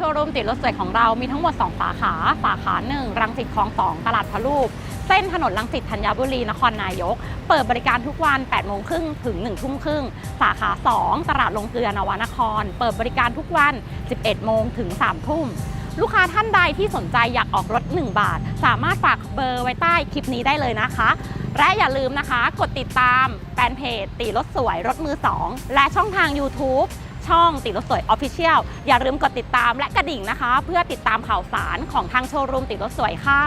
ชว์รูมติดรถสวยของเรามีทั้งหมด 2 สาขา สาขา1รังสิตคลอง2ตลาดพระลูกเส้นถนนรังสิตธัญบุรีนครนายก เปิดบริการทุกวัน8โมงครึ่งถึง1ทุ่มครึ่งสาขา 2 ตลาดลงเกลือนวนคร เปิดบริการทุกวัน 11 โมงถึง3ทุ่มลูกค้าท่านใดที่สนใจอยากออกรถ 1 บาท สามารถฝากเบอร์ไว้ใต้คลิปนี้ได้เลยนะคะ และอย่าลืมนะคะ กดติดตามแฟนเพจตีรถสวยรถมือ 2 และช่องทาง YouTube ช่องติดรถสวยออฟฟิเชียลอย่าลืมกดติดตามและกระดิ่งนะคะ เพื่อติดตามข่าวสารของทางโชว์รูมติดรถสวยค่ะ